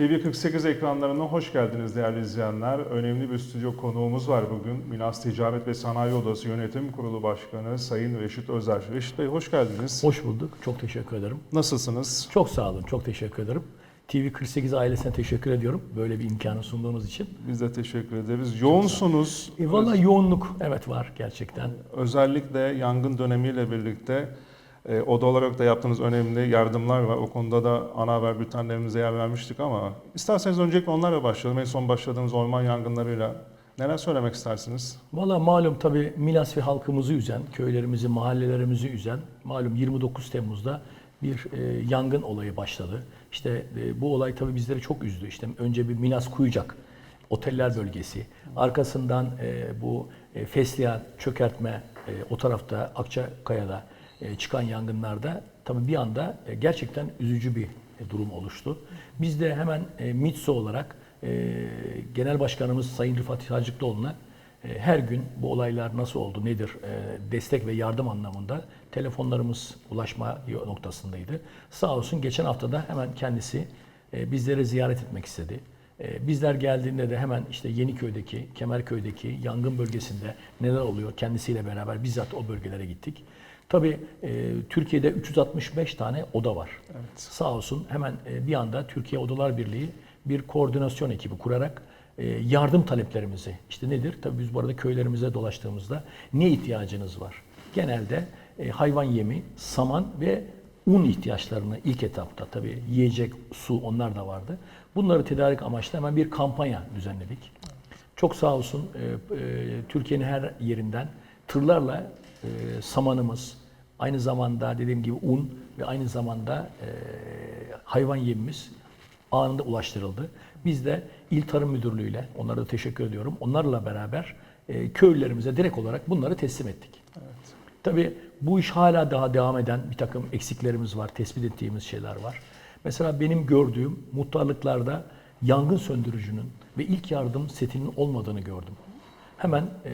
TV48 ekranlarına hoş geldiniz değerli izleyenler. Önemli bir stüdyo konuğumuz var bugün. Minas Ticaret ve Sanayi Odası Yönetim Kurulu Başkanı Sayın Reşit Özer. Reşit Bey hoş geldiniz. Hoş bulduk. Çok teşekkür ederim. Nasılsınız? Çok sağ olun. Çok teşekkür ederim. TV48 ailesine teşekkür ediyorum. Böyle bir imkanı sunduğunuz için. Biz de teşekkür ederiz. Yoğunsunuz. E, Valla yoğunluk evet var gerçekten. Özellikle yangın dönemiyle birlikte e, oda olarak da yaptığınız önemli yardımlar var. O konuda da ana haber bültenlerimize yer vermiştik ama isterseniz öncelikle onlarla başlayalım. En son başladığımız orman yangınlarıyla neler söylemek istersiniz? Valla malum tabii Milas ve halkımızı üzen, köylerimizi, mahallelerimizi üzen malum 29 Temmuz'da bir e, yangın olayı başladı. İşte e, bu olay tabii bizleri çok üzdü. İşte önce bir Milas Kuyucak oteller bölgesi, arkasından e, bu e, Fesliyan çökertme e, o tarafta Akçakaya'da çıkan yangınlarda tabii bir anda e, gerçekten üzücü bir e, durum oluştu. Biz de hemen e, MİTSO olarak e, Genel Başkanımız Sayın Rıfat Hacıklıoğlu'na e, her gün bu olaylar nasıl oldu, nedir, e, destek ve yardım anlamında telefonlarımız ulaşma noktasındaydı. Sağ olsun geçen hafta da hemen kendisi e, bizleri ziyaret etmek istedi. E, Bizler geldiğinde de hemen işte Yeniköy'deki, Kemerköy'deki yangın bölgesinde neler oluyor kendisiyle beraber bizzat o bölgelere gittik. Tabii e, Türkiye'de 365 tane oda var. Evet. Sağ olsun hemen e, bir anda Türkiye Odalar Birliği bir koordinasyon ekibi kurarak e, yardım taleplerimizi, işte nedir? Tabii biz bu arada köylerimize dolaştığımızda ne ihtiyacınız var? Genelde e, hayvan yemi, saman ve un ihtiyaçlarını ilk etapta tabii yiyecek, su onlar da vardı. Bunları tedarik amaçlı hemen bir kampanya düzenledik. Çok sağ olsun e, e, Türkiye'nin her yerinden tırlarla e, samanımız, aynı zamanda dediğim gibi un ve aynı zamanda e, hayvan yemimiz anında ulaştırıldı. Biz de İl Tarım Müdürlüğü'yle, onlara da teşekkür ediyorum, onlarla beraber e, köylülerimize direkt olarak bunları teslim ettik. Tabii bu iş hala daha devam eden bir takım eksiklerimiz var, tespit ettiğimiz şeyler var. Mesela benim gördüğüm muhtarlıklarda yangın söndürücünün ve ilk yardım setinin olmadığını gördüm. Hemen e,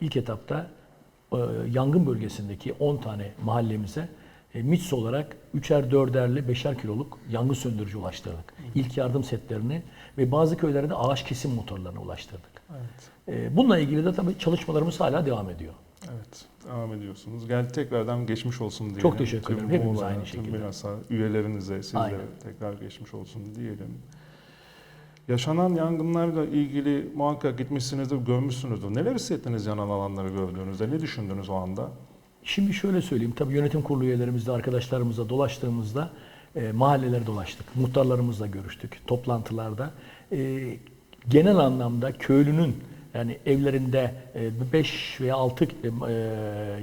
ilk etapta yangın bölgesindeki 10 tane mahallemize e, MİTS olarak 3'er 4'erli 5'er kiloluk yangın söndürücü ulaştırdık. İlk yardım setlerini ve bazı köylere de ağaç kesim motorlarını ulaştırdık. Evet. E, bununla ilgili de tabii çalışmalarımız hala devam ediyor. Evet, devam ediyorsunuz. Geldi tekrardan geçmiş olsun diyelim. Çok teşekkür Tüm ederim. Hepimiz Muğla'ya, aynı tüm şekilde. Milas'a, üyelerinize, sizlere Aynen. tekrar geçmiş olsun diyelim. Yaşanan yangınlarla ilgili muhakkak gitmişsinizdir, görmüşsünüzdür. Neler hissettiniz yanan alanları gördüğünüzde? Ne düşündünüz o anda? Şimdi şöyle söyleyeyim. Tabii yönetim kurulu üyelerimizle, arkadaşlarımızla dolaştığımızda e, mahalleleri dolaştık. Muhtarlarımızla görüştük toplantılarda. E, genel anlamda köylünün yani evlerinde 5 veya 6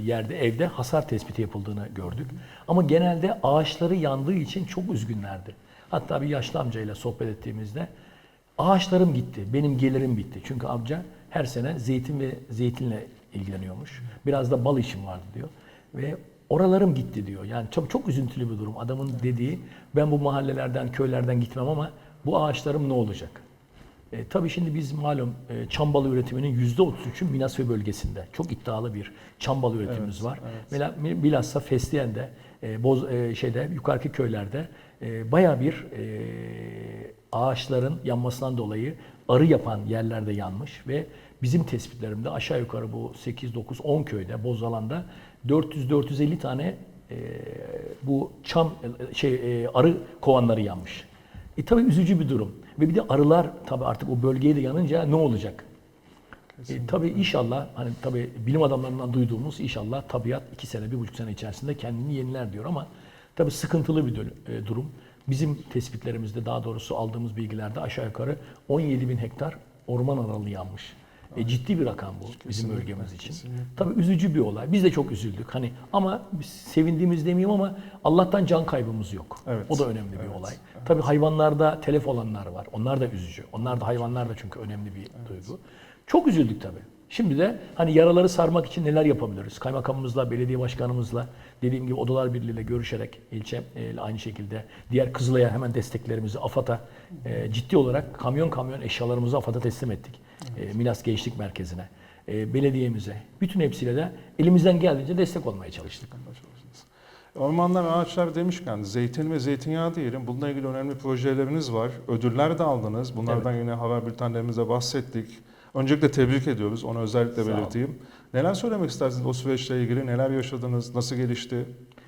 yerde evde hasar tespiti yapıldığını gördük. Ama genelde ağaçları yandığı için çok üzgünlerdi. Hatta bir yaşlı amcayla sohbet ettiğimizde ağaçlarım gitti, benim gelirim bitti. Çünkü amca her sene zeytin ve zeytinle ilgileniyormuş. Biraz da bal işim vardı diyor. Ve oralarım gitti diyor. Yani çok çok üzüntülü bir durum. Adamın dediği ben bu mahallelerden, köylerden gitmem ama bu ağaçlarım ne olacak? E, tabii şimdi biz malum e, çam balı üretiminin %33'ü Minas ve bölgesinde. Çok iddialı bir çam balı üretimimiz Evet, var. evet. Bilhassa Fesliyen'de, e, Boz, e, şeyde yukarıki köylerde e, baya bir e, ağaçların yanmasından dolayı arı yapan yerlerde yanmış ve bizim tespitlerimde aşağı yukarı bu 8, 9, 10 köyde Bozzalan'da 400-450 tane e, bu çam e, şey e, arı kovanları yanmış. E tabii üzücü bir durum. Ve bir de arılar tabii artık o bölgeye de yanınca ne olacak? E, tabii inşallah hani tabii bilim adamlarından duyduğumuz inşallah tabiat iki sene, bir buçuk sene içerisinde kendini yeniler diyor ama tabii sıkıntılı bir e, durum. Bizim tespitlerimizde daha doğrusu aldığımız bilgilerde aşağı yukarı 17 bin hektar orman aralığı yanmış. E, ciddi bir rakam bu bizim Kesinlikle, bölgemiz için. kesinlikle. Tabii üzücü bir olay. Biz de çok üzüldük. Hani ama biz sevindiğimiz demeyeyim ama Allah'tan can kaybımız yok. Evet, O da önemli bir evet, olay. Tabii hayvanlarda telef olanlar var. Onlar da üzücü. Onlar da hayvanlar da çünkü önemli bir duygu. Çok üzüldük tabii. Şimdi de hani yaraları sarmak için neler yapabiliriz? Kaymakamımızla, belediye başkanımızla, dediğim gibi Odalar Birliği ile görüşerek ilçe e, aynı şekilde diğer Kızılay'a hemen desteklerimizi AFAD'a e, ciddi olarak kamyon kamyon eşyalarımızı AFAD'a teslim ettik. E, Milas Gençlik Merkezi'ne, e, belediyemize, bütün hepsiyle de elimizden geldiğince destek olmaya çalıştık. Ormanlar, ağaçlar demişken zeytin ve zeytinyağı diyelim. Bununla ilgili önemli projeleriniz var. Ödüller de aldınız. Bunlardan yine haber bültenlerimizde bahsettik. Öncelikle tebrik ediyoruz. Onu özellikle belirteyim. Neler söylemek istersiniz o süreçle ilgili? Neler yaşadınız? Nasıl gelişti?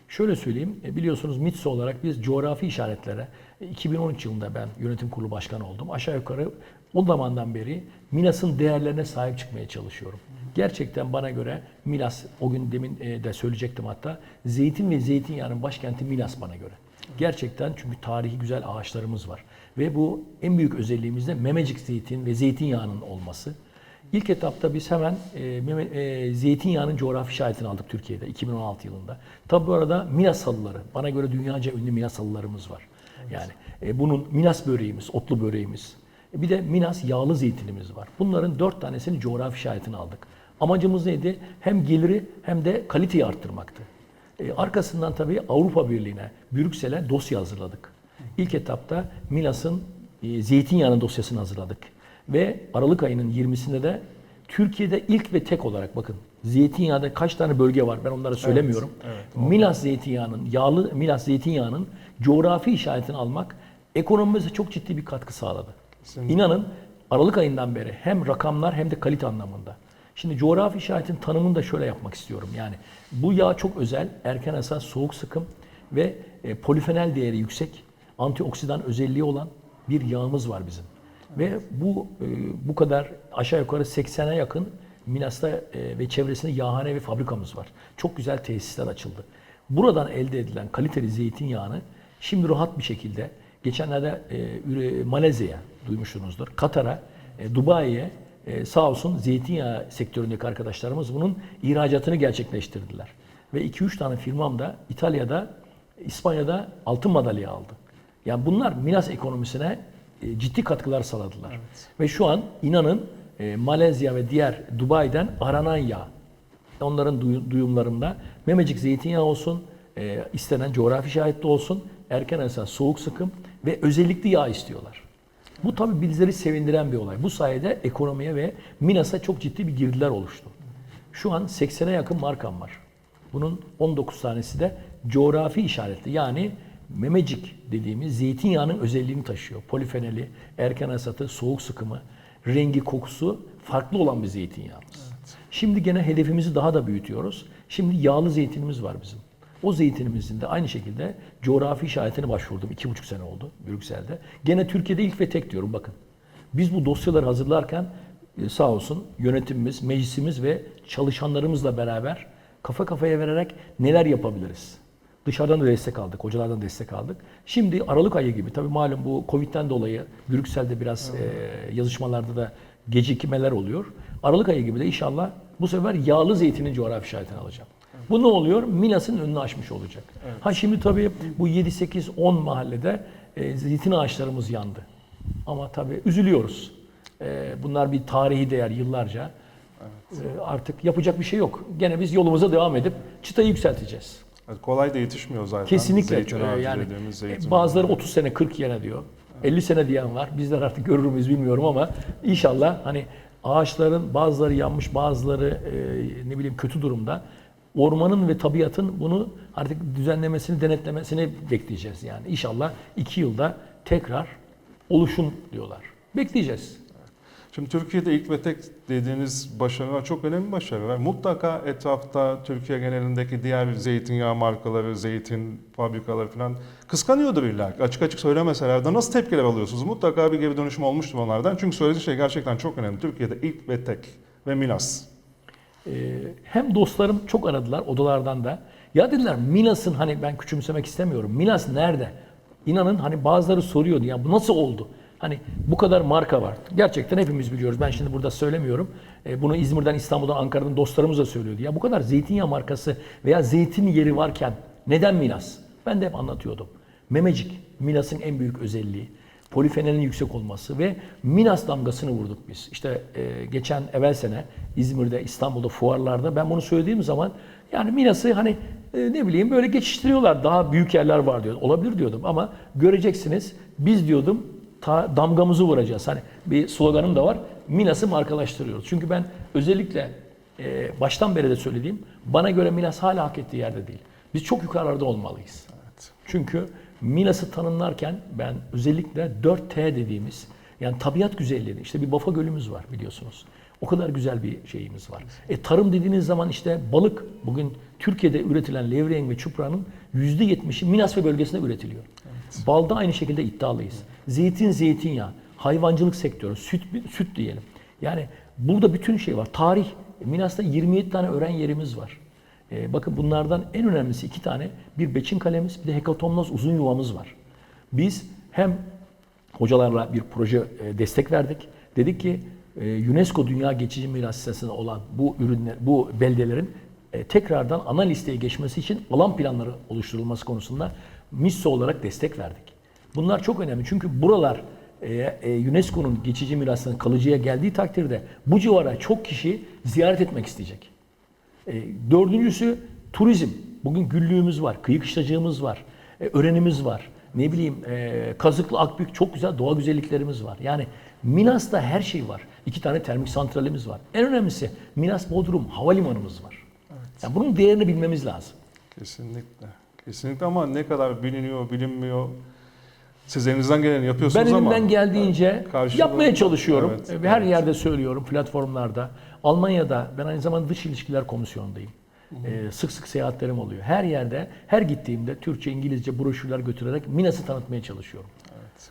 Şöyle söyleyeyim, e, biliyorsunuz MİTSO olarak biz coğrafi işaretlere, e, 2013 yılında ben yönetim kurulu başkanı oldum. Aşağı yukarı o zamandan beri Milas'ın değerlerine sahip çıkmaya çalışıyorum. Gerçekten bana göre Milas, o gün demin e, de söyleyecektim hatta, zeytin ve zeytinyağının başkenti Milas bana göre. Gerçekten çünkü tarihi güzel ağaçlarımız var. Ve bu en büyük özelliğimiz de memecik zeytin ve zeytinyağının olması. İlk etapta biz hemen e, meme- e, zeytinyağının coğrafi işaretini aldık Türkiye'de 2016 yılında. Tabi bu arada Milas halıları, bana göre dünyaca ünlü Milas halılarımız var. Yani e, bunun Milas böreğimiz, otlu böreğimiz. E, bir de Milas yağlı zeytinimiz var. Bunların dört tanesini coğrafi işaretini aldık. Amacımız neydi? Hem geliri hem de kaliteyi arttırmaktı. E, arkasından tabii Avrupa Birliği'ne, Brüksel'e dosya hazırladık. İlk etapta Milas'ın e, zeytinyağının dosyasını hazırladık. Ve Aralık ayının 20'sinde de Türkiye'de ilk ve tek olarak bakın zeytinyağda kaç tane bölge var ben onları söylemiyorum. evet, Milas zeytinyağının, yağlı Milas zeytinyağının coğrafi işaretini almak ekonomimize çok ciddi bir katkı sağladı. Kesinlikle. İnanın Aralık ayından beri hem rakamlar hem de kalite anlamında. Şimdi coğrafi işaretin tanımını da şöyle yapmak istiyorum. Yani bu yağ çok özel, erken hasat, soğuk sıkım ve e, polifenol değeri yüksek, antioksidan özelliği olan bir yağımız var bizim. Ve bu e, bu kadar aşağı yukarı 80'e yakın Milas'ta e, ve çevresinde yağhane ve fabrikamız var. Çok güzel tesisler açıldı. Buradan elde edilen kaliteli zeytinyağını şimdi rahat bir şekilde geçenlerde e, Malezya'ya duymuşsunuzdur. Katar'a, e, Dubai'ye sağ olsun zeytinyağı sektöründeki arkadaşlarımız bunun ihracatını gerçekleştirdiler. Ve 2-3 tane firmam da İtalya'da, İspanya'da altın madalya aldı. Yani bunlar Milas ekonomisine e, ciddi katkılar sağladılar. Ve şu an inanın e, Malezya ve diğer Dubai'den aranan yağ. Onların duyu- duyumlarında memecik zeytinyağı olsun, e, istenen coğrafi şahitli olsun, erken hasat, soğuk sıkım ve özellikli yağ istiyorlar. Bu tabi bizleri sevindiren bir olay. Bu sayede ekonomiye ve Milas'a çok ciddi bir girdiler oluştu. Şu an 80'e yakın markam var. Bunun 19 tanesi de coğrafi işaretli. Yani memecik dediğimiz zeytinyağının özelliğini taşıyor. Polifenoli, erken hasatı, soğuk sıkımı, rengi, kokusu farklı olan bir zeytinyağımız. Şimdi gene hedefimizi daha da büyütüyoruz. Şimdi yağlı zeytinimiz var bizim. O zeytinimizin de aynı şekilde coğrafi işaretine başvurdum. iki buçuk sene oldu Brüksel'de. Gene Türkiye'de ilk ve tek diyorum bakın. Biz bu dosyaları hazırlarken e, sağ olsun yönetimimiz, meclisimiz ve çalışanlarımızla beraber kafa kafaya vererek neler yapabiliriz? Dışarıdan da destek aldık, hocalardan destek aldık. Şimdi Aralık ayı gibi, tabii malum bu Covid'den dolayı Brüksel'de biraz e, yazışmalarda da gecikmeler oluyor. Aralık ayı gibi de inşallah bu sefer yağlı zeytinin coğrafi işaretini alacağım. Bu ne oluyor? Milas'ın önünü açmış olacak. Ha şimdi tabii bu 7, 8, 10 mahallede e, zeytin ağaçlarımız yandı. Ama tabii üzülüyoruz. E, bunlar bir tarihi değer yıllarca. E, artık yapacak bir şey yok. Gene biz yolumuza devam edip çıtayı yükselteceğiz. Kolay da yetişmiyor zaten. Kesinlikle. Zeytin Ee, ağacı yani dediğimiz e, zeytin. bazıları 30 sene 40 yene diyor. 50 sene diyen var. Bizler artık görür müyüz bilmiyorum ama inşallah hani ağaçların bazıları yanmış, bazıları e, ne bileyim kötü durumda. Ormanın ve tabiatın bunu artık düzenlemesini, denetlemesini bekleyeceğiz yani. İnşallah 2 yılda tekrar oluşum diyorlar. Bekleyeceğiz. Şimdi Türkiye'de ilk ve tek dediğiniz başarılar çok önemli başarılar. Mutlaka etrafta Türkiye genelindeki diğer zeytinyağı markaları, zeytin fabrikaları falan kıskanıyordur illa. Açık açık söylemeseler de nasıl tepkiler alıyorsunuz? Mutlaka bir geri dönüşüm olmuştur onlardan. Çünkü söylediğiniz şey gerçekten çok önemli. Türkiye'de ilk ve tek ve Milas. Ee, hem dostlarım çok aradılar odalardan da. Ya dediler Milas'ın hani ben küçümsemek istemiyorum. Milas nerede? İnanın hani bazıları soruyordu ya bu nasıl oldu? Hani bu kadar marka var. Gerçekten hepimiz biliyoruz. Ben şimdi burada söylemiyorum. Ee, bunu İzmir'den, İstanbul'dan, Ankara'dan dostlarımız da söylüyordu. Ya bu kadar zeytinyağı markası veya zeytin yeri varken neden Milas? Ben de hep anlatıyordum. Memecik, Milas'ın en büyük özelliği. Polifenolün yüksek olması ve Minas damgasını vurduk biz. İşte e, geçen evvel sene İzmir'de, İstanbul'da fuarlarda ben bunu söylediğim zaman yani Minas'ı hani e, ne bileyim böyle geçiştiriyorlar. Daha büyük yerler var diyor. Olabilir diyordum ama göreceksiniz biz diyordum ta, damgamızı vuracağız. Hani bir sloganım da var. Minas'ı markalaştırıyoruz. Çünkü ben özellikle e, baştan beri de söylediğim bana göre Minas hala hak ettiği yerde değil. Biz çok yukarılarda olmalıyız. Evet. Çünkü Milas'ı tanımlarken ben özellikle 4T dediğimiz yani tabiat güzelliği işte bir Bafa Gölümüz var biliyorsunuz. O kadar güzel bir şeyimiz var. E, tarım dediğiniz zaman işte balık bugün Türkiye'de üretilen levreğin ve çupranın %70'i Milas ve bölgesinde üretiliyor. Balda aynı şekilde iddialıyız. Zeytin, zeytinyağı, hayvancılık sektörü, süt, süt diyelim. Yani burada bütün şey var. Tarih. Milas'ta 27 tane öğren yerimiz var. Ee, bakın bunlardan en önemlisi iki tane. Bir beçin kalemiz, bir de hekatomnoz uzun yuvamız var. Biz hem hocalarla bir proje e, destek verdik. Dedik ki e, UNESCO Dünya Geçici Miras Listesi'nde olan bu ürünler, bu beldelerin e, tekrardan ana listeye geçmesi için alan planları oluşturulması konusunda MISO olarak destek verdik. Bunlar çok önemli çünkü buralar UNESCO'nun geçici mirasının kalıcıya geldiği takdirde bu civara çok kişi ziyaret etmek isteyecek. Dördüncüsü turizm. Bugün güllüğümüz var, kıyı kışlacığımız var, örenimiz var. Ne bileyim e, Kazıklı Akbük çok güzel doğa güzelliklerimiz var. Yani Milas'ta her şey var. İki tane termik santralimiz var. En önemlisi Milas Bodrum havalimanımız var. Yani bunun değerini bilmemiz lazım. Kesinlikle. Kesinlikle ama ne kadar biliniyor, bilinmiyor. Siz elinizden geleni yapıyorsunuz Ben ama elimden geldiğince karşılığı- yapmaya çalışıyorum. Evet, Ve Her evet. yerde söylüyorum platformlarda. Almanya'da ben aynı zamanda dış ilişkiler komisyonundayım. Ee, sık sık seyahatlerim oluyor. Her yerde, her gittiğimde Türkçe, İngilizce broşürler götürerek Minas'ı tanıtmaya çalışıyorum.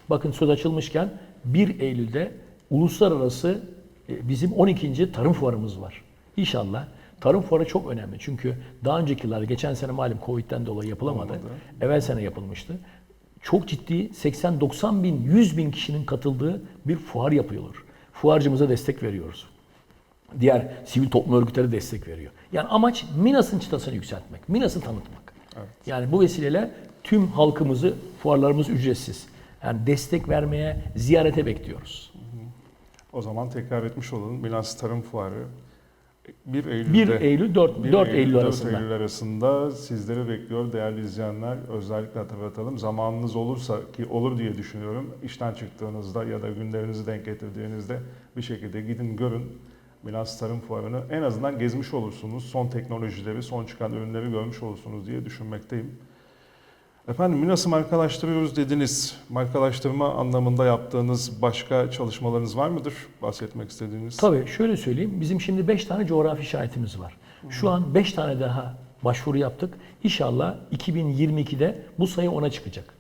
Bakın söz açılmışken 1 Eylül'de uluslararası e, bizim 12. tarım fuarımız var. İnşallah tarım fuarı çok önemli. Çünkü daha önceki yıllarda geçen sene malum Covid'den dolayı yapılamadı. Olmadı. Evvel sene yapılmıştı. Çok ciddi 80-90 bin, 100 bin kişinin katıldığı bir fuar yapıyorlar. Fuarcımıza destek veriyoruz. Diğer sivil toplum örgütleri destek veriyor. Yani amaç Minas'ın çıtasını yükseltmek, Minas'ı tanıtmak. Yani bu vesileyle tüm halkımızı, fuarlarımız ücretsiz. Yani destek vermeye, ziyarete bekliyoruz. o zaman tekrar etmiş olalım. Milas Tarım Fuarı 1 Eylül'de 1 Eylül 4, 1 4 Eylül, 4 arasında. Eylül arasında sizleri bekliyor değerli izleyenler. Özellikle hatırlatalım. Zamanınız olursa ki olur diye düşünüyorum. İşten çıktığınızda ya da günlerinizi denk getirdiğinizde bir şekilde gidin görün. Milas Tarım Fuarı'nı en azından gezmiş olursunuz. Son teknolojileri, son çıkan ürünleri görmüş olursunuz diye düşünmekteyim. Efendim Milas'ı markalaştırıyoruz dediniz. Markalaştırma anlamında yaptığınız başka çalışmalarınız var mıdır? Bahsetmek istediğiniz. Tabii şöyle söyleyeyim. Bizim şimdi 5 tane coğrafi işaretimiz var. Şu an 5 tane daha başvuru yaptık. İnşallah 2022'de bu sayı 10'a çıkacak.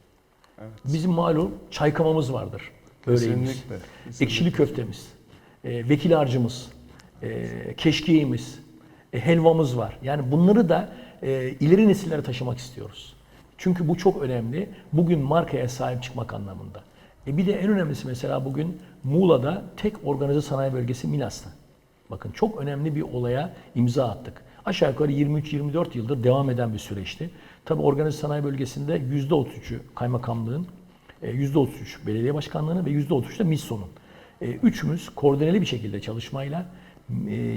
Evet. Bizim malum çaykamamız vardır. Böreğimiz. Kesinlikle. kesinlikle. Ekşili köftemiz, e, vekil harcımız, e, keşkeğimiz, e, helvamız var. Yani bunları da e, ileri nesillere taşımak istiyoruz. Çünkü bu çok önemli. Bugün markaya sahip çıkmak anlamında. E bir de en önemlisi mesela bugün Muğla'da tek organize sanayi bölgesi Milas'ta. Bakın çok önemli bir olaya imza attık. Aşağı yukarı 23-24 yıldır devam eden bir süreçti. Tabii organize sanayi bölgesinde %33'ü kaymakamlığın, e, %33 belediye başkanlığının ve %33 de MİSO'nun. E, Üçümüz koordineli bir şekilde çalışmayla e,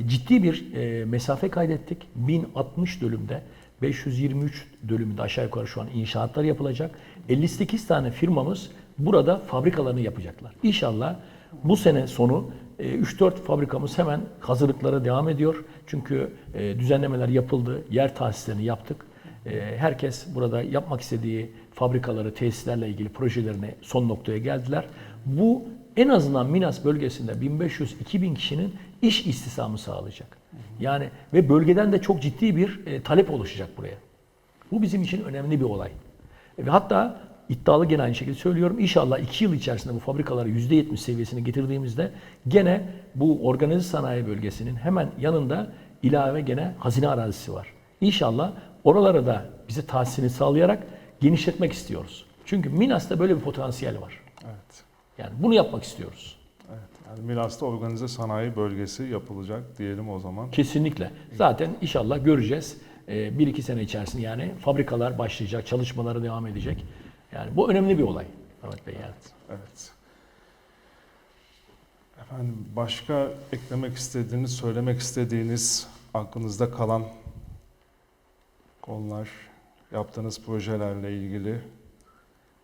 ciddi bir e, mesafe kaydettik. 1060 dönümde 523 dönümünde aşağı yukarı şu an inşaatlar yapılacak. 58 tane firmamız burada fabrikalarını yapacaklar. İnşallah bu sene sonu e, 3-4 fabrikamız hemen hazırlıklara devam ediyor. Çünkü e, düzenlemeler yapıldı, yer tahsislerini yaptık. E, Herkes burada yapmak istediği fabrikaları, tesislerle ilgili projelerine son noktaya geldiler. Bu en azından Minas bölgesinde 1500-2000 kişinin iş istihdamı sağlayacak. Yani ve bölgeden de çok ciddi bir e, talep oluşacak buraya. Bu bizim için önemli bir olay. E, Ve hatta iddialı gene aynı şekilde söylüyorum. İnşallah 2 yıl içerisinde bu fabrikaları %70 seviyesine getirdiğimizde gene bu organize sanayi bölgesinin hemen yanında ilave gene hazine arazisi var. İnşallah oralara da bize tahsisini sağlayarak genişletmek istiyoruz. Çünkü Minas'ta böyle bir potansiyel var. Evet. Yani bunu yapmak istiyoruz. Evet. Yani Milas'ta organize sanayi bölgesi yapılacak diyelim o zaman. Kesinlikle. Zaten inşallah göreceğiz. Ee, Bir iki sene içerisinde yani fabrikalar başlayacak, çalışmaları devam edecek. Yani bu önemli bir olay. Ahmet Bey yani. Evet. Efendim başka eklemek istediğiniz, söylemek istediğiniz, aklınızda kalan konular, yaptığınız projelerle ilgili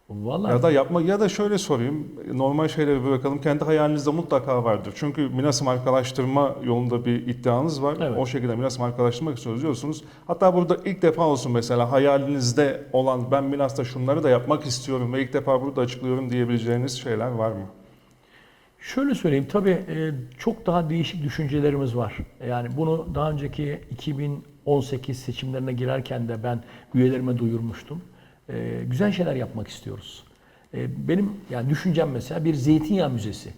Vallahi Ya da yapma ya da şöyle sorayım. Normal şeyleri bırakalım. Kendi hayalinizde mutlaka vardır. Çünkü Milas'ı markalaştırma yolunda bir iddianız var. Evet. O şekilde Milas markalaştırmak istiyoruz diyorsunuz. Hatta burada ilk defa olsun mesela hayalinizde olan ben Milas'ta şunları da yapmak istiyorum ve ilk defa burada açıklıyorum diyebileceğiniz şeyler var mı? Şöyle söyleyeyim tabii e, çok daha değişik düşüncelerimiz var. Yani bunu daha önceki 2018 seçimlerine girerken de ben üyelerime duyurmuştum. E, Güzel şeyler yapmak istiyoruz. E, Benim yani düşüncem mesela bir zeytinyağı müzesi.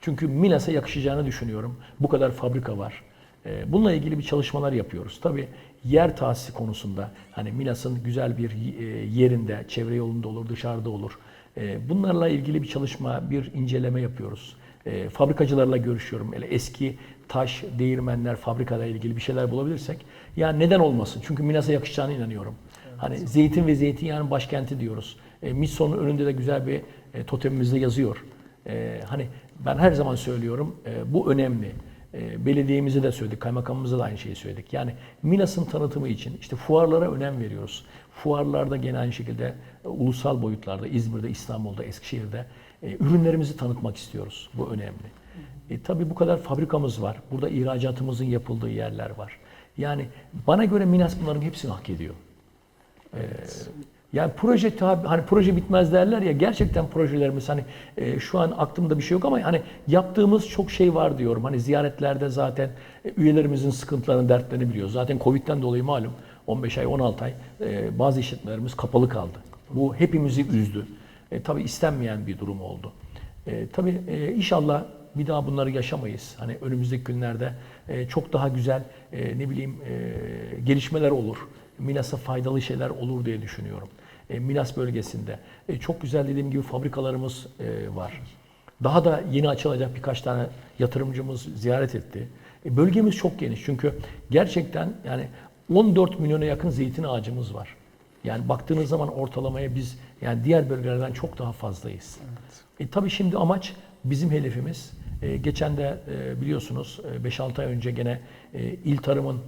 Çünkü Milas'a yakışacağını düşünüyorum. Bu kadar fabrika var. E, Bununla ilgili bir çalışmalar yapıyoruz. Tabii yer tahsisi konusunda hani Milas'ın güzel bir e, yerinde, çevre yolunda olur, dışarıda olur. Bunlarla ilgili bir çalışma, bir inceleme yapıyoruz. Fabrikacılarla görüşüyorum. Öyle eski taş, değirmenler, fabrikayla ilgili bir şeyler bulabilirsek. Yani neden olmasın? Çünkü Milas'a yakışacağına inanıyorum. Hani zeytin ve zeytinyağının başkenti diyoruz. E, Misson'un önünde de güzel bir e, totemimizde yazıyor. E, hani ben her zaman söylüyorum e, bu önemli. E, belediyemize de söyledik, kaymakamımıza da aynı şeyi söyledik. Yani Milas'ın tanıtımı için işte fuarlara önem veriyoruz. Fuarlarda gene aynı şekilde e, ulusal boyutlarda İzmir'de, İstanbul'da, Eskişehir'de e, ürünlerimizi tanıtmak istiyoruz. Bu önemli. E, tabii bu kadar fabrikamız var. Burada ihracatımızın yapıldığı yerler var. Yani bana göre Milas bunların hepsini hak ediyor. Yani proje tabi hani proje bitmez derler ya gerçekten projelerimiz hani e, şu an aklımda bir şey yok ama hani yaptığımız çok şey var diyorum. Hani ziyaretlerde zaten e, üyelerimizin sıkıntılarını, dertlerini biliyoruz. Zaten Covid'den dolayı malum 15 ay, 16 ay e, bazı işletmelerimiz kapalı kaldı. Bu hepimizi üzdü. E, tabii istenmeyen bir durum oldu. E, tabii e, inşallah bir daha bunları yaşamayız. Hani önümüzdeki günlerde e, çok daha güzel e, ne bileyim e, gelişmeler olur. Milas'a faydalı şeyler olur diye düşünüyorum. E, Milas bölgesinde e, çok güzel dediğim gibi fabrikalarımız e, var. Daha da yeni açılacak birkaç tane yatırımcımız ziyaret etti. E, bölgemiz çok geniş çünkü gerçekten yani 14 milyona yakın zeytin ağacımız var. Yani baktığınız zaman ortalamaya biz yani diğer bölgelerden çok daha fazlayız. E, tabii şimdi amaç bizim hedefimiz. E, geçen de e, biliyorsunuz e, 5-6 ay önce gene e, İl Tarım'ın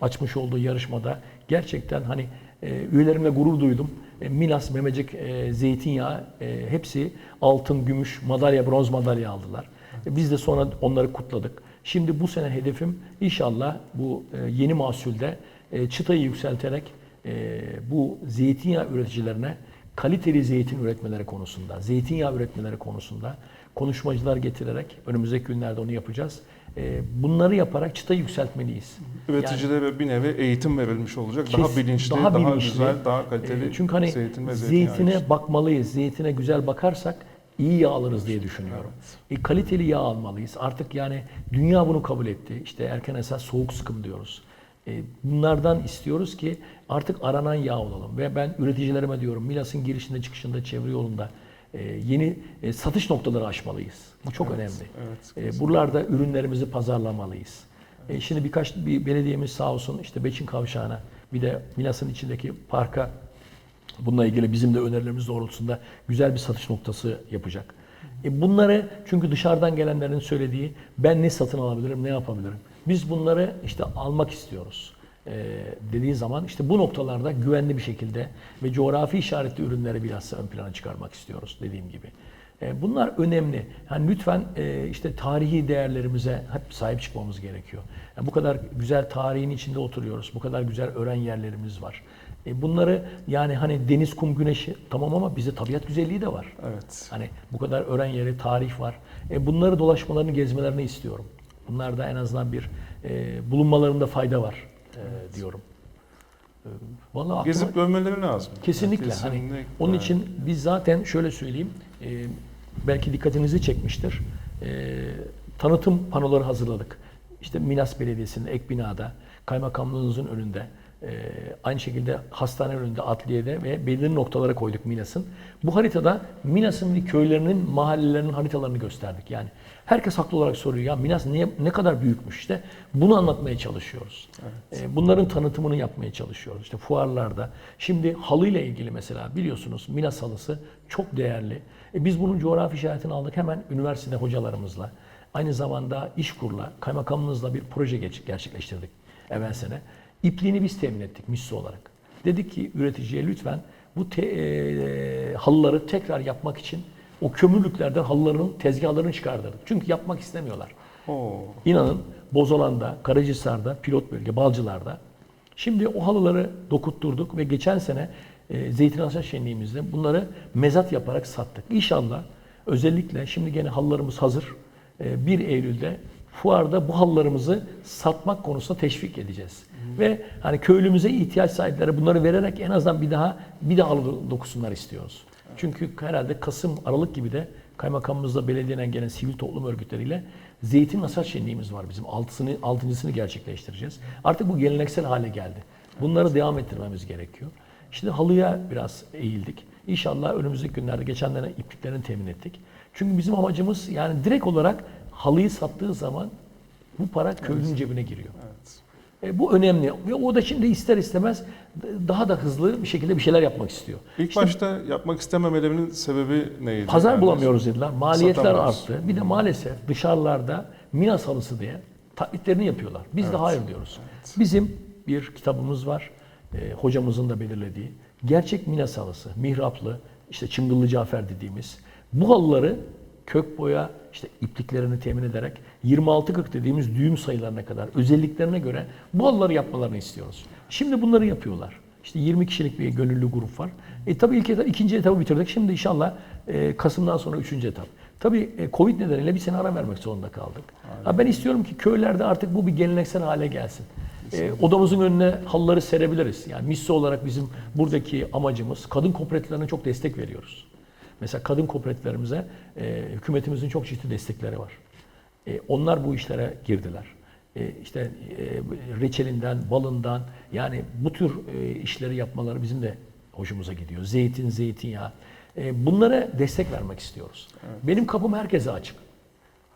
açmış olduğu yarışmada gerçekten hani e, üyelerimle gurur duydum. E, Milas, Memecik, e, zeytinyağı e, hepsi altın, gümüş, madalya, bronz madalya aldılar. E, biz de sonra onları kutladık. Şimdi bu sene hedefim inşallah bu e, yeni mahsulde e, çıtayı yükselterek e, bu zeytinyağı üreticilerine kaliteli zeytin üretmeleri konusunda, zeytinyağı üretmeleri konusunda konuşmacılar getirerek önümüzdeki günlerde onu yapacağız. E, bunları yaparak çıtayı yükseltmeliyiz. Üreticilere bir nevi eğitim verilmiş olacak. daha Kes- bilinçli, daha, bilinçli. güzel, daha kaliteli E, Çünkü hani zeytin ve zeytine için. bakmalıyız. Zeytine güzel bakarsak iyi yağ alırız diye düşünüyorum. E, kaliteli yağ almalıyız. Artık yani dünya bunu kabul etti. İşte erken esas soğuk sıkım diyoruz. E, bunlardan istiyoruz ki artık aranan yağ olalım. Ve ben üreticilerime diyorum Milas'ın girişinde çıkışında çevre yolunda yeni e, satış noktaları açmalıyız. Bu çok önemli. evet, E, buralarda ürünlerimizi pazarlamalıyız. E, şimdi birkaç bir belediyemiz sağ olsun işte Beçin Kavşağı'na bir de Milas'ın içindeki parka bununla ilgili bizim de önerilerimiz doğrultusunda güzel bir satış noktası yapacak. E, bunları çünkü dışarıdan gelenlerin söylediği ben ne satın alabilirim, ne yapabilirim? Biz bunları işte almak istiyoruz e, dediği zaman işte bu noktalarda güvenli bir şekilde ve coğrafi işaretli ürünleri bilhassa ön plana çıkarmak istiyoruz dediğim gibi. E, Bunlar önemli. Yani lütfen e, işte tarihi değerlerimize hep sahip çıkmamız gerekiyor. Yani bu kadar güzel tarihin içinde oturuyoruz. Bu kadar güzel öğren yerlerimiz var. E, Bunları yani hani deniz, kum, güneşi tamam ama bize tabiat güzelliği de var. Evet. Hani bu kadar öğren yeri, tarih var. E, bunları dolaşmalarını, gezmelerini istiyorum. Bunlarda en azından bir e, bulunmalarında fayda var e, diyorum. E, vallahi Gezip görmeleri lazım. Kesinlikle. Hani Kesinlikle. onun için biz zaten şöyle söyleyeyim. e, belki dikkatinizi çekmiştir. E, tanıtım panoları hazırladık. İşte Milas Belediyesi'nin ek binada, kaymakamlığımızın önünde, e, aynı şekilde hastane önünde, adliyede ve belirli noktalara koyduk Milas'ın. Bu haritada Milas'ın ve köylerinin, mahallelerinin haritalarını gösterdik. Yani herkes haklı olarak soruyor ya Milas ne, ne kadar büyükmüş işte. Bunu anlatmaya çalışıyoruz. E, Bunların tanıtımını yapmaya çalışıyoruz. İşte fuarlarda. Şimdi halıyla ilgili mesela biliyorsunuz Milas halısı çok değerli. E, Biz bunun coğrafi işaretini aldık hemen üniversitede hocalarımızla. Aynı zamanda İşkur'la, kaymakamımızla bir proje gerçekleştirdik evvel sene. İpliğini biz temin ettik misli olarak. Dedik ki üreticiye lütfen bu te- e, halıları tekrar yapmak için o kömürlüklerden halıların tezgahlarını çıkardırdık. Çünkü yapmak istemiyorlar. Oo. İnanın Bozolan'da, Karacisar'da, pilot bölge, Balcılar'da. Şimdi o halıları dokutturduk ve geçen sene e, Zeytin Hasat Şenliğimizde bunları mezat yaparak sattık. İnşallah özellikle şimdi gene halılarımız hazır. E, 1 Eylül'de fuarda bu halılarımızı satmak konusunda teşvik edeceğiz. Ve hani köylümüze ihtiyaç sahipleri bunları vererek en azından bir daha bir daha halı dokusunlar istiyoruz. Çünkü herhalde Kasım, Aralık gibi de kaymakamımızla belediyeden gelen sivil toplum örgütleriyle zeytin hasat şenliğimiz var bizim. Altısını, altıncısını gerçekleştireceğiz. Artık bu geleneksel hale geldi. Bunları devam ettirmemiz gerekiyor. İşte halıya biraz eğildik. İnşallah önümüzdeki günlerde geçenlerde ipliklerini temin ettik. Çünkü bizim amacımız yani direkt olarak halıyı sattığı zaman bu para köylünün cebine giriyor. Evet. E, bu önemli ve o da şimdi ister istemez daha da hızlı bir şekilde bir şeyler yapmak istiyor. İlk İşte başta yapmak istememelerinin sebebi neydi? Pazar Yani bulamıyoruz dediler. Maliyetler Satamıyoruz. arttı. Bir de maalesef dışarılarda Minas halısı diye taklitlerini yapıyorlar. Biz de hayır diyoruz. Bizim bir kitabımız var. e, hocamızın da belirlediği. Gerçek Minas halısı, mihraplı, işte çıngıllı Cafer dediğimiz. Bu halıları kök boya, işte ipliklerini temin ederek 26-40 dediğimiz düğüm sayılarına kadar özelliklerine göre bu halıları yapmalarını istiyoruz. Şimdi bunları yapıyorlar. İşte 20 kişilik bir gönüllü grup var. E tabii ilk etap, ikinci etabı bitirdik. Şimdi inşallah e, Kasım'dan sonra üçüncü etap. Tabii e, Covid nedeniyle bir sene ara vermek zorunda kaldık. Ha, ben istiyorum ki köylerde artık bu bir geleneksel hale gelsin. E, odamızın önüne halıları serebiliriz. Yani MİSSE olarak bizim buradaki amacımız kadın kooperatiflerine çok destek veriyoruz. Mesela kadın kooperatiflerimize e, hükümetimizin çok ciddi destekleri var. E, onlar bu işlere girdiler. E, işte e, reçelinden, balından yani bu tür e, işleri yapmaları bizim de hoşumuza gidiyor. Zeytin, zeytinyağı. E, bunlara destek vermek istiyoruz. Benim kapım herkese açık.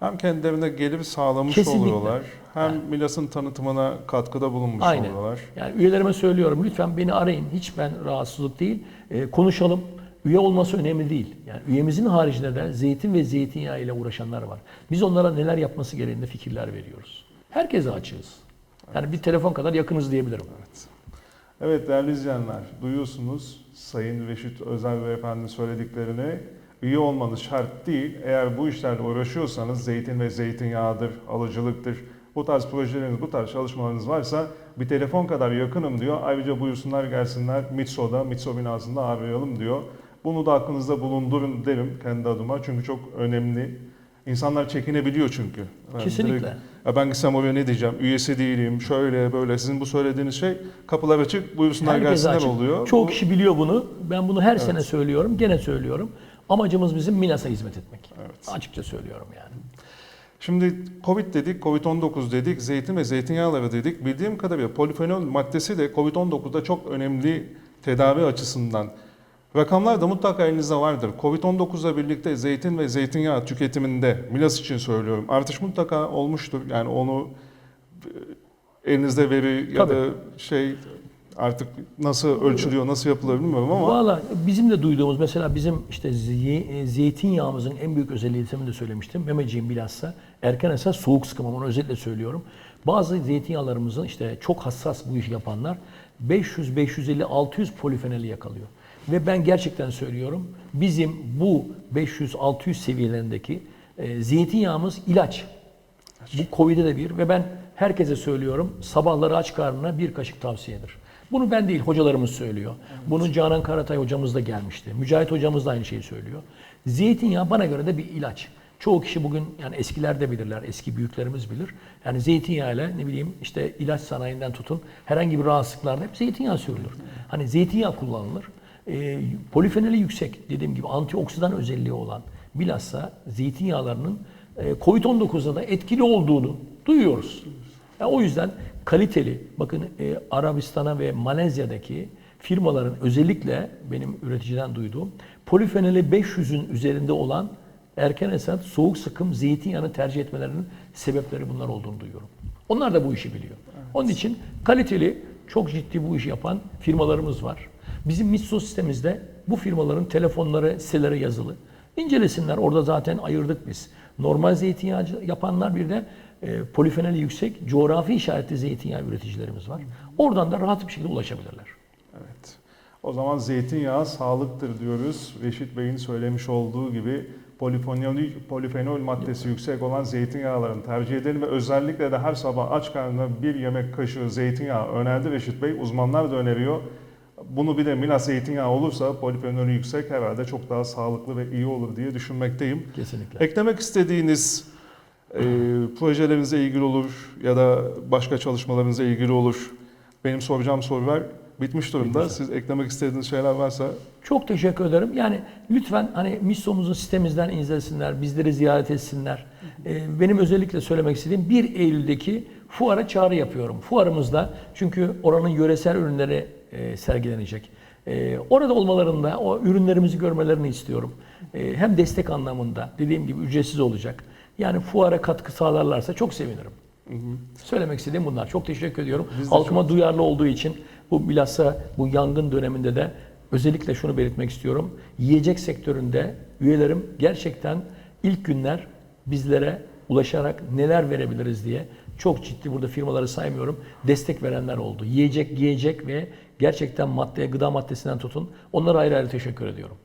Hem kendilerine gelir sağlamış Kesinlikle. oluyorlar, hem Milas'ın tanıtımına katkıda bulunmuş Aynen. oluyorlar. Yani üyelerime söylüyorum lütfen beni arayın. Hiç ben rahatsızlık değil. E, konuşalım. Üye olması önemli değil. Yani üyemizin haricinde de zeytin ve zeytinyağı ile uğraşanlar var. Biz onlara neler yapması gereğinde fikirler veriyoruz. Herkese açığız. Yani bir telefon kadar yakınız diyebilirim. Evet değerli izleyenler, duyuyorsunuz Sayın Reşit Özel Beyefendi söylediklerini. Üye olmanız şart değil. Eğer bu işlerle uğraşıyorsanız zeytin ve zeytinyağıdır, alıcılıktır. Bu tarz projeleriniz, bu tarz çalışmalarınız varsa bir telefon kadar yakınım diyor. Ayrıca buyursunlar gelsinler Mitso'da, Mitso binasında arayalım diyor. Bunu da aklınızda bulundurun derim kendi adıma. Çünkü çok önemli. İnsanlar çekinebiliyor çünkü. Ben Kesinlikle. direkt, ya ben gitsem oraya ne diyeceğim? Üyesi değilim, şöyle böyle. Sizin bu söylediğiniz şey kapılar açık, buyursunlar Herkese gelsinler açık. oluyor. Çoğu Bu- kişi biliyor bunu. Ben bunu her sene söylüyorum. Gene söylüyorum. Amacımız bizim Milas'a hizmet etmek. Evet. Açıkça söylüyorum yani. Şimdi Covid dedik, Covid-19 dedik, zeytin ve zeytinyağları dedik. Bildiğim kadarıyla polifenol maddesi de Covid-19'da çok önemli tedavi açısından. Rakamlar da mutlaka elinizde vardır. Covid-19'la birlikte zeytin ve zeytinyağı tüketiminde, Milas için söylüyorum, artış mutlaka olmuştur. Yani onu e, elinizde veri ya Tabii. da şey artık nasıl ölçülüyor, nasıl yapılıyor bilmiyorum ama Valla bizim de duyduğumuz mesela bizim işte zey- zeytinyağımızın en büyük özelliği demin de söylemiştim. Memeciğim bilhassa erken esas soğuk sıkım onu özellikle söylüyorum. Bazı zeytinyağlarımızın işte çok hassas bu işi yapanlar 500, 550, 600 polifenoli yakalıyor. Ve ben gerçekten söylüyorum bizim bu 500-600 seviyelerindeki e, zeytinyağımız ilaç. Bu Covid'e de bir ve ben herkese söylüyorum sabahları aç karnına bir kaşık tavsiyedir. Bunu ben değil hocalarımız söylüyor. Bunu Canan Karatay hocamız da gelmişti. Mücahit hocamız da aynı şeyi söylüyor. Zeytinyağı bana göre de bir ilaç. Çoğu kişi bugün yani eskiler de bilirler, eski büyüklerimiz bilir. Yani zeytinyağıyla ne bileyim işte ilaç sanayinden tutun herhangi bir rahatsızlıklarda hep zeytinyağı sürülür. Hani zeytinyağı kullanılır. E, yüksek dediğim gibi antioksidan özelliği olan bilhassa zeytinyağlarının e, Covid-19'da da etkili olduğunu duyuyoruz. Yani o yüzden kaliteli, bakın e, Arabistan'a ve Malezya'daki firmaların özellikle benim üreticiden duyduğum polifenoli 500'ün üzerinde olan erken esat soğuk sıkım zeytinyağını tercih etmelerinin sebepleri bunlar olduğunu duyuyorum. Onlar da bu işi biliyor. Onun için kaliteli, çok ciddi bu işi yapan firmalarımız var. Bizim Mitso sistemimizde bu firmaların telefonları, siteleri yazılı. İncelesinler. Orada zaten ayırdık biz. Normal zeytinyağı yapanlar bir de e, polifenoli yüksek coğrafi işaretli zeytinyağı üreticilerimiz var. Oradan da rahat bir şekilde ulaşabilirler. Evet. O zaman zeytinyağı sağlıktır diyoruz. Reşit Bey'in söylemiş olduğu gibi polifenol, polifenol maddesi yüksek olan zeytinyağlarını tercih edelim ve özellikle de her sabah aç karnına bir yemek kaşığı zeytinyağı önerdi Reşit Bey. Uzmanlar da öneriyor. Bunu bir de Milas zeytinyağı olursa polifenolü yüksek herhalde çok daha sağlıklı ve iyi olur diye düşünmekteyim. Kesinlikle. Eklemek istediğiniz e, projelerinize ilgili olur ya da başka çalışmalarınıza ilgili olur. Benim soracağım sorular bitmiş durumda. Bitmişler. Siz eklemek istediğiniz şeyler varsa Çok teşekkür ederim. Yani lütfen hani Missom'umuzun sitemizden izlesinler, bizleri ziyaret etsinler. Ee, benim özellikle söylemek istediğim 1 Eylül'deki fuara çağrı yapıyorum. Fuarımızda çünkü oranın yöresel ürünleri e, sergilenecek. E, orada olmalarında o ürünlerimizi görmelerini istiyorum. E, hem destek anlamında dediğim gibi ücretsiz olacak. Yani fuara katkı sağlarlarsa çok sevinirim. Söylemek istediğim bunlar. Çok teşekkür ediyorum. Halkıma duyarlı olduğu için bu bilhassa bu yangın döneminde de özellikle şunu belirtmek istiyorum. Yiyecek sektöründe üyelerim gerçekten ilk günler bizlere ulaşarak neler verebiliriz diye çok ciddi burada firmaları saymıyorum destek verenler oldu. Yiyecek, giyecek ve gerçekten maddeye, gıda maddesinden tutun. Onlara ayrı ayrı teşekkür ediyorum.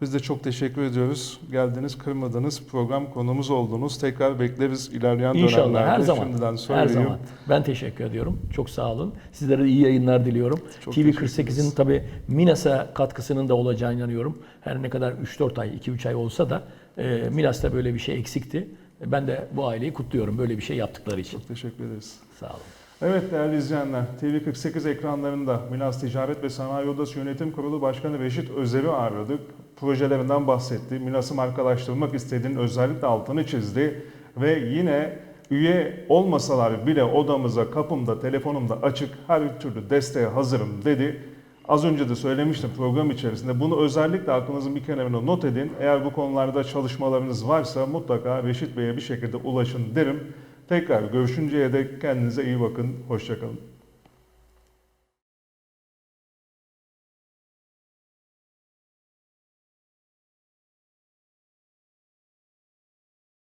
biz de çok teşekkür ediyoruz. Geldiniz, kırmadınız, program konumuz oldunuz. Tekrar bekleriz ilerleyen İnşallah dönemlerde. her zaman. Şimdiden Her zaman. Ben teşekkür ediyorum. Çok sağ olun. Sizlere de iyi yayınlar diliyorum. Çok TV48'in ederiz. tabii Minas'a katkısının da olacağına inanıyorum. Her ne kadar 3-4 ay, 2-3 ay olsa da e, Minas'ta böyle bir şey eksikti. Ben de bu aileyi kutluyorum böyle bir şey yaptıkları için. Çok teşekkür ederiz. Sağ olun. Evet değerli izleyenler, TV48 ekranlarında Milas Ticaret ve Sanayi Odası Yönetim Kurulu Başkanı Reşit Özer'i ağırladık. Projelerinden bahsetti. Milas'ı markalaştırmak istediğinin özellikle altını çizdi. Ve yine üye olmasalar bile odamıza, kapımda, telefonumda açık, her türlü desteğe hazırım dedi. Az önce de söylemiştim program içerisinde. Bunu özellikle aklınızın bir kenarına not edin. Eğer bu konularda çalışmalarınız varsa mutlaka Reşit Bey'e bir şekilde ulaşın derim. Tekrar görüşünceye dek kendinize iyi bakın. Hoşçakalın.